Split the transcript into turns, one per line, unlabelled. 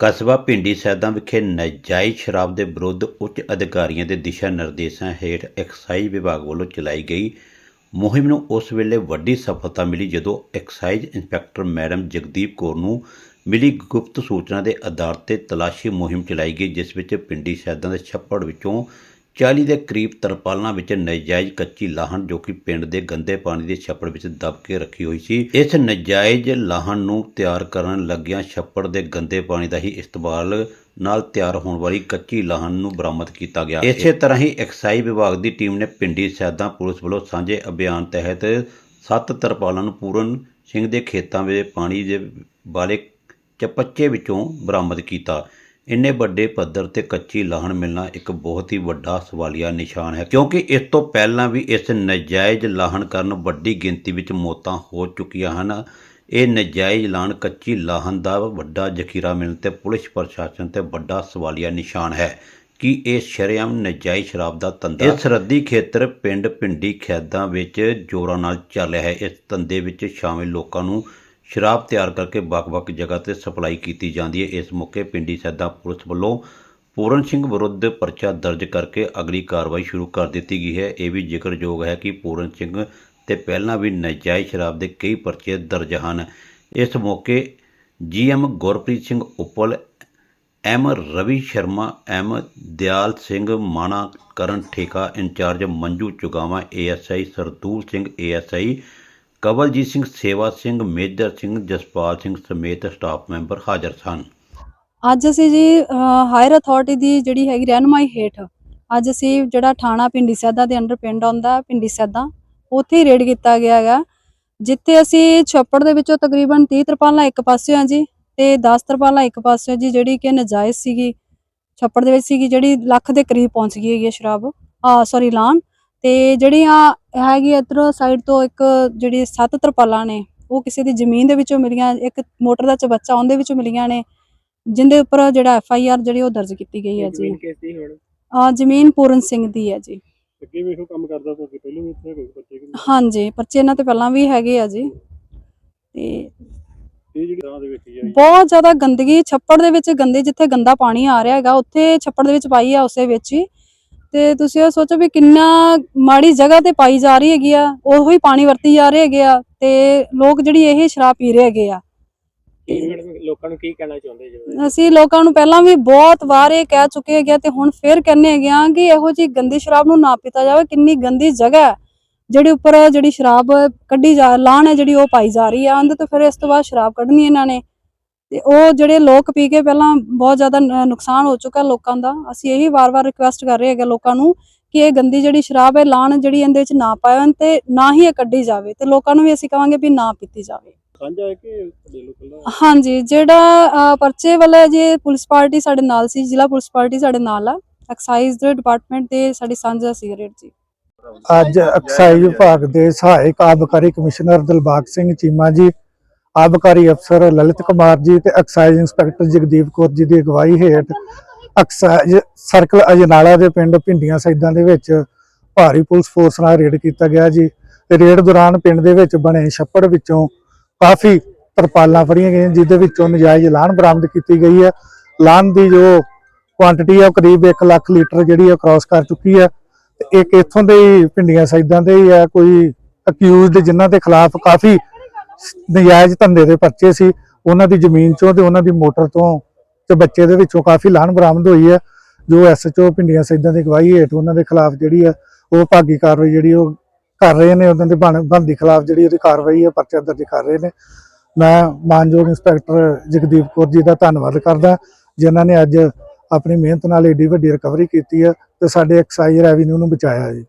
ਕਸਬਾ ਪਿੰਡੀ ਸੈਦਾਂ ਵਿਖੇ ਨਾਜਾਇਜ਼ ਸ਼ਰਾਬ ਦੇ ਵਿਰੁੱਧ ਉੱਚ ਅਧਿਕਾਰੀਆਂ ਦੇ ਦਿਸ਼ਾ ਨਿਰਦੇਸ਼ਾਂ ਹੇਠ ਐਕਸਾਈਜ਼ ਵਿਭਾਗ ਵੱਲੋਂ ਚਲਾਈ ਗਈ। ਮੁਹਿੰਮ ਨੂੰ ਉਸ ਵੇਲੇ ਵੱਡੀ ਸਫਲਤਾ ਮਿਲੀ ਜਦੋਂ excise inspector madam Jagdeep Kaur ਨੂੰ ਮਿਲੀ ਗੁਪਤ ਸੂਚਨਾ ਦੇ ਆਧਾਰ ਤੇ ਤਲਾਸ਼ੀ ਮੁਹਿੰਮ ਚਲਾਈ ਗਈ, ਜਿਸ ਵਿੱਚ ਪਿੰਡੀ ਸੈਦਾਂ ਦੇ ਛੱਪੜ ਵਿੱਚੋਂ 40 ਦੇ ਕਰੀਬ ਤਰਪਾਲਾਂ ਵਿੱਚ ਨਜਾਇਜ਼ ਕੱਚੀ ਲਾਹਣ ਜੋ ਕਿ ਪਿੰਡ ਦੇ ਗੰਦੇ ਪਾਣੀ ਦੇ ਛੱਪੜ ਵਿੱਚ ਦਬ ਕੇ ਰੱਖੀ ਹੋਈ ਸੀ ਇਸ ਨਜਾਇਜ਼ ਲਾਹਣ ਨੂੰ ਤਿਆਰ ਕਰਨ ਲੱਗਿਆਂ ਛੱਪੜ ਦੇ ਗੰਦੇ ਪਾਣੀ ਦਾ ਹੀ ਇਸਤੇਮਾਲ ਨਾਲ ਤਿਆਰ ਹੋਣ ਵਾਲੀ ਕੱਚੀ ਲਾਹਣ ਨੂੰ ਬਰਾਮਦ ਕੀਤਾ ਗਿਆ। ਇਸੇ ਤਰ੍ਹਾਂ ਹੀ ਐਕਸਾਈਜ਼ ਵਿਭਾਗ ਦੀ ਟੀਮ ਨੇ ਪਿੰਡੀ ਸੈਦਾਂ ਪੁਲਿਸ ਵੱਲੋਂ ਸਾਂਝੇ ਅਭਿਆਨ ਤਹਿਤ ਸੱਤ ਤਰਪਾਲਾਂ ਨੂੰ ਪੂਰਨ ਸਿੰਘ ਦੇ ਖੇਤਾਂ ਵਿੱਚ ਪਾਣੀ ਦੇ ਵਾਲੇ ਚਪੱਚੇ ਵਿੱਚੋਂ ਬਰਾਮਦ ਕੀਤਾ। ਇੰਨੇ ਵੱਡੇ ਪੱਧਰ ਤੇ ਕੱਚੀ ਲਾਹਣ ਮਿਲਣਾ ਇੱਕ ਬਹੁਤ ਹੀ ਵੱਡਾ ਸਵਾਲੀਆ ਨਿਸ਼ਾਨ ਹੈ, ਕਿਉਂਕਿ ਇਸ ਤੋਂ ਪਹਿਲਾਂ ਵੀ ਇਸ ਨਜਾਇਜ਼ ਲਾਹਣ ਕਾਰਨ ਵੱਡੀ ਗਿਣਤੀ ਵਿੱਚ ਮੌਤਾਂ ਹੋ ਚੁੱਕੀਆਂ ਹਨ। ਇਹ ਨਜਾਇਜ਼ ਲਾਹਣ ਕੱਚੀ ਲਾਹਣ ਦਾ ਵੱਡਾ ਜ਼ਖੀਰਾ ਮਿਲਣ ਤੇ ਪੁਲਿਸ ਪ੍ਰਸ਼ਾਸਨ ਤੇ ਵੱਡਾ ਸਵਾਲੀਆ ਨਿਸ਼ਾਨ ਹੈ ਕਿ ਇਹ ਸ਼ਰੇਆਮ ਨਜਾਇਜ਼ ਸ਼ਰਾਬ ਦਾ ਧੰਦਾ ਇਹ ਸਰਹੱਦੀ ਖੇਤਰ ਪਿੰਡ ਪਿੰਡੀ ਖੈਦਾਂ ਵਿੱਚ ਜ਼ੋਰਾਂ ਨਾਲ ਚੱਲ ਰਿਹਾ ਹੈ। ਇਸ ਧੰਦੇ ਵਿੱਚ ਸ਼ਾਮਿਲ ਲੋਕਾਂ ਨੂੰ ਸ਼ਰਾਬ ਤਿਆਰ ਕਰਕੇ ਵੱਖ-ਵੱਖ ਜਗ੍ਹਾ ਤੇ ਸਪਲਾਈ ਕੀਤੀ ਜਾਂਦੀ ਹੈ। ਇਸ ਮੌਕੇ ਪਿੰਡੀ ਸੈਦਾ ਪੁਲਿਸ ਵੱਲੋਂ ਪੂਰਨ ਸਿੰਘ ਵਿਰੁੱਧ ਪਰਚਾ ਦਰਜ ਕਰਕੇ ਅਗਲੀ ਕਾਰਵਾਈ ਸ਼ੁਰੂ ਕਰ ਦਿੱਤੀ ਗਈ ਹੈ। ਇਹ ਵੀ ਜ਼ਿਕਰਯੋਗ ਹੈ ਕਿ ਪੂਰਨ ਸਿੰਘ ਤੇ ਪਹਿਲਾਂ ਵੀ ਨਜਾਇਜ਼ ਸ਼ਰਾਬ ਦੇ ਕਈ ਪਰਚੇ ਦਰਜ ਹਨ। ਇਸ ਮੌਕੇ GM Gurpreet Singh Uppal, M Ravi Sharma, M Dayal Singh Mana ਕਰਨ ਠੇਕਾ, incharge Manju Chugawa, ASI Sardul Singh, ASI Kawaljit Singh, Sewa Singh, Major Singh, Jaspal Singh ਸਮੇਤ ਸਟਾਫ ਮੈਂਬਰ ਹਾਜ਼ਰ ਸਨ।
ਅੱਜ ਅਸੀਂ ਜੀ ਹਾਇਰ ਅਥਾਰਟੀ ਦੀ ਜਿਹੜੀ ਹੈਗੀ ਰਹਿਨਮਾਈ ਹੇਠ, ਅੱਜ ਅਸੀਂ ਜਿਹੜਾ ਥਾਣਾ ਪਿੰਡੀ ਸੈਦਾ ਦੇ ਅੰਡਰ ਪਿੰਡ ਆਉਂਦਾ ਪਿੰਡੀ ਸੈਦਾ, ਉੱਥੇ ਰੇਡ ਕੀਤਾ ਗਿਆ ਹੈਗਾ। ਜਿੱਥੇ ਅਸੀਂ ਛੱਪੜ ਦੇ ਵਿੱਚੋਂ ਤਕਰੀਬਨ 30 ਤਰਪਾਲਾਂ ਇੱਕ ਪਾਸੇ ਆ ਜੀ ਤੇ 10 ਤਰਪਾਲਾਂ ਇੱਕ ਪਾਸੇ ਜੀ, ਜਿਹੜੀ ਕਿ ਨਜਾਇਜ਼ ਸੀਗੀ, ਛੱਪੜ ਦੇ ਵਿੱਚ ਸੀਗੀ, ਜਿਹੜੀ ਲੱਖ ਦੇ ਕਰੀਬ ਪਹੁੰਚ ਗਈ ਹੈਗੀ ਸ਼ਰਾਬ, ਆ ਸੌਰੀ ਲਾਨ। ਤੇ ਜਿਹੜੀਆਂ ਹੈਗੀ ਇੱਧਰੋਂ ਸਾਈਡ ਤੋਂ ਇੱਕ ਜਿਹੜੀ ਸੱਤ ਤਰਪਾਲਾਂ ਨੇ ਉਹ ਕਿਸੇ ਦੀ ਜ਼ਮੀਨ ਦੇ ਵਿੱਚੋਂ ਮਿਲੀਆਂ ਇੱਕ ਮੋਟਰ ਦਾ ਚਬੱਚਾ ਉਹਦੇ ਵਿੱਚੋਂ ਮਿਲੀਆਂ ਨੇ ਜਿੰਦੇ ਉੱਪਰ ਜਿਹੜਾ ਐਫ ਆਈ ਆਰ ਜਿਹੜੀ ਉਹ ਦਰਜ ਕੀਤੀ ਗਈ ਹੈ ਜੀ।
ਜ਼ਮੀਨ ਕਿਸ ਦੀ ਹੁਣ?
ਆ ਜ਼ਮੀਨ ਪੂਰਨ ਸਿੰਘ ਦੀ ਹੈ ਜੀ।
ਅੱਗੇ ਵੀ ਇਹੋ ਕੰਮ ਕਰਦਾ ਤਾਂ ਅੱਗੇ? ਪਹਿਲਾਂ ਵੀ ਇੱਥੇ ਕੋਈ ਬੱਚੇ ਕਿ
ਹਾਂਜੀ ਪਰਚੇ ਇਹਨਾਂ ਤੇ ਪਹਿਲਾਂ ਵੀ ਹੈਗੇ ਆ ਜੀ। ਤੇ
ਇਹ ਜਿਹੜੀ ਰਾਹ ਦੇ ਵਿੱਚ ਹੀ ਆਈ
ਬਹੁਤ ਜ਼ਿਆਦਾ ਗੰਦਗੀ ਛੱਪੜ ਦੇ ਵਿੱਚ ਗੰਦੇ ਜਿੱਥੇ ਗੰਦਾ ਪਾਣੀ ਆ ਰਿਹਾ ਹੈਗਾ ਉੱਥੇ ਛੱਪੜ ਦੇ ਵਿੱਚ ਪਾਈ ਆ ਉਸੇ ਵਿੱਚ ਹੀ। ਤੇ ਤੁਸੀਂ ਇਹ ਸੋਚੋ ਵੀ ਕਿੰਨਾ ਮਾੜੀ ਜਗ੍ਹਾ ਤੇ ਪਾਈ ਜਾ ਰਹੀ ਹੈਗੀ ਆ ਉਹੀ ਪਾਣੀ ਵਰਤੀ ਜਾ ਰਹੇ ਹੈਗੇ ਆ ਤੇ ਲੋਕ ਜਿਹੜੀ ਇਹ ਸ਼ਰਾਬ ਪੀ ਰਹੇ ਹੈਗੇ ਆ।
ਕੀ ਮੈਡਮ ਲੋਕਾਂ ਨੂੰ ਕੀ ਕਹਿਣਾ ਚਾਹੁੰਦੇ ਜੀ?
ਅਸੀਂ ਲੋਕਾਂ ਨੂੰ ਪਹਿਲਾਂ ਵੀ ਬਹੁਤ ਵਾਰ ਇਹ ਕਹਿ ਚੁੱਕੇ ਹੈਗੇ ਆ ਤੇ ਹੁਣ ਫੇਰ ਕਹਿੰਨੇ ਹੈਗੇ ਆ ਕਿ ਇਹੋ ਜੀ ਗੰਦੀ ਸ਼ਰਾਬ ਨੂੰ ਨਾ ਪੀਤਾ ਜਾਵੇ ਕਿੰਨੀ ਗੰਦੀ ਜਗ੍ਹਾ ਹੈ ਜਿਹੜੀ ਉੱਪਰ ਜਿਹੜੀ ਸ਼ਰਾਬ ਕੱਢੀ ਜਾ ਲਾਣ ਹੈ ਜਿਹੜੀ ਉਹ ਪਾਈ ਜਾ ਰਹੀ ਆ ਉਹਦੇ ਤੋਂ ਫਿਰ ਇਸ ਤੋਂ ਬਾਅਦ ਸ਼ਰਾਬ ਕੱਢਣੀ ਇਹਨਾਂ ਨੇ। ਤੇ ਉਹ ਜਿਹੜੇ ਲੋਕ ਪੀ ਕੇ ਪਹਿਲਾਂ ਬਹੁਤ ਜ਼ਿਆਦਾ ਨੁਕਸਾਨ ਹੋ ਚੁੱਕਾ ਲੋਕਾਂ ਦਾ। ਅਸੀਂ ਇਹੀ ਵਾਰ-ਵਾਰ ਰਿਕੁਐਸਟ ਕਰ ਰਹੇ ਹੈਗੇ ਲੋਕਾਂ ਨੂੰ ਕਿ ਇਹ ਗੰਦੀ ਜਿਹੜੀ ਸ਼ਰਾਬ ਹੈ ਲਾਣ ਜਿਹੜੀ ਇਹਦੇ ਵਿੱਚ ਨਾ ਪਾਇਓ ਤੇ ਨਾ ਹੀ ਇਹ ਕੱਢੀ ਜਾਵੇ ਤੇ ਲੋਕਾਂ ਨੂੰ ਵੀ ਅਸੀਂ ਕਵਾਂਗੇ ਵੀ ਨਾ ਪੀਤੀ ਜਾਵੇ।
ਸਾਂਝਾ ਹੈ ਕਿ ਤੁਹਾਡੇ ਲੋਕਲ
ਹਾਂਜੀ ਜਿਹੜਾ ਪਰਚੇ ਵਾਲਾ ਜੀ ਪੁਲਿਸ ਪਾਰਟੀ ਸਾਡੇ ਨਾਲ ਸੀ ਜ਼ਿਲ੍ਹਾ ਪੁਲਿਸ ਪਾਰਟੀ ਸਾਡੇ ਨਾਲ ਆ ਐਕਸਾਈਜ਼ ਦੇ ਡਿਪਾਰਟਮੈਂਟ ਦੇ ਸਾਡੀ ਸਾਂਝਾ ਸਿਗਰਟ ਜੀ।
ਅੱਜ ਐਕਸਾਈਜ਼ ਵਿਭਾਗ ਦੇ ਸਹਾਇਕ ਆਬਕਾਰੀ ਕਮਿਸ਼ਨਰ ਦਿਲਬਾਗ ਸਿੰਘ ਚੀਮਾ ਜੀ ਆਬਕਾਰੀ ਅਫਸਰ ਲਲਿਤ ਕੁਮਾਰ ਜੀ ਤੇ ਐਕਸਾਈਜ਼ ਇੰਸਪੈਕਟਰ ਜਗਦੀਪ ਕੌਰ ਜੀ ਦੀ ਅਗਵਾਈ ਹੇਠ ਐਕਸਾਈਜ਼ ਸਰਕਲ ਅਜਨਾਲਾ ਦੇ ਪਿੰਡ ਭਿੰਡੀਆਂ ਸੈਦਾਂ ਦੇ ਵਿੱਚ ਭਾਰੀ ਪੁਲਿਸ ਫੋਰਸ ਨਾਲ ਰੇਡ ਕੀਤਾ ਗਿਆ ਜੀ। ਤੇ ਰੇਡ ਦੌਰਾਨ ਪਿੰਡ ਦੇ ਵਿੱਚ ਬਣੇ ਛੱਪੜ ਵਿੱਚੋਂ ਕਾਫੀ ਤਰਪਾਲਾਂ ਫੜੀਆਂ ਗਈਆਂ, ਜਿਹਦੇ ਵਿੱਚੋਂ ਨਜਾਇਜ਼ ਲਾਨ ਬਰਾਮਦ ਕੀਤੀ ਗਈ ਹੈ। ਲਾਨ ਦੀ ਜੋ ਕੁਆਂਟੀਟੀ ਹੈ ਉਹ ਕਰੀਬ 1 ਲੱਖ ਲੀਟਰ ਜਿਹੜੀ ਹੈ ਕ੍ਰਾਸ ਕਰ ਚੁੱਕੀ ਹੈ। ਇੱਕ ਇੱਥੋਂ ਦੇ ਹੀ ਭਿੰਡੀਆਂ ਸਾਈਦਾਂ ਦੇ ਹੀ ਹੈ, ਕੋਈ ਅਕਿਊਜ਼ਡ ਜਿਨ੍ਹਾਂ ਦੇ ਖਿਲਾਫ ਕਾਫੀ ਨਜਾਇਜ਼ ਧੰਦੇ ਦੇ ਪਰਚੇ ਸੀ। ਉਹਨਾਂ ਦੀ ਜ਼ਮੀਨ ਚੋਂ ਤੇ ਉਹਨਾਂ ਦੀ ਮੋਟਰ ਤੋਂ ਤੇ ਬੱਚੇ ਦੇ ਵਿੱਚੋਂ ਕਾਫੀ ਲਾਨ ਬਰਾਮਦ ਹੋਈ ਹੈ। ਜੋ ਐਸਐਚਓ ਭਿੰਡੀਆਂ ਸਾਈਦਾਂ ਦੀ ਗਵਾਹੀ ਹੇਠ ਉਹਨਾਂ ਦੇ ਖਿਲਾਫ ਜਿਹੜੀ ਹੈ, ਉਹ ਭਾਗੀ ਕਾਰਵਾਈ ਜਿਹੜੀ ਉਹ ਕਰ ਰਹੇ ਨੇ। ਉਹਨਾਂ ਦੇ ਬਣ ਬੰਦੀ ਖਿਲਾਫ ਜਿਹੜੀ ਉਹਦੀ ਕਾਰਵਾਈ ਹੈ, ਪਰਚਾ ਦਰਜ ਕਰ ਰਹੇ ਨੇ। ਮੈਂ ਮਾਨਯੋਗ ਇੰਸਪੈਕਟਰ ਜਗਦੀਪ ਕੌਰ ਜੀ ਦਾ ਧੰਨਵਾਦ ਕਰਦਾ, ਜਿਨ੍ਹਾਂ ਨੇ ਅੱਜ ਆਪਣੀ ਮਿਹਨਤ ਨਾਲ ਏਡੀ ਵੱਡੀ ਰਿਕਵਰੀ ਕੀਤੀ ਹੈ ਤੇ ਸਾਡੇ ਐਕਸਾਈਜ਼ ਰੈਵਨਿਊ ਨੂੰ ਬਚਾਇਆ ਜੀ।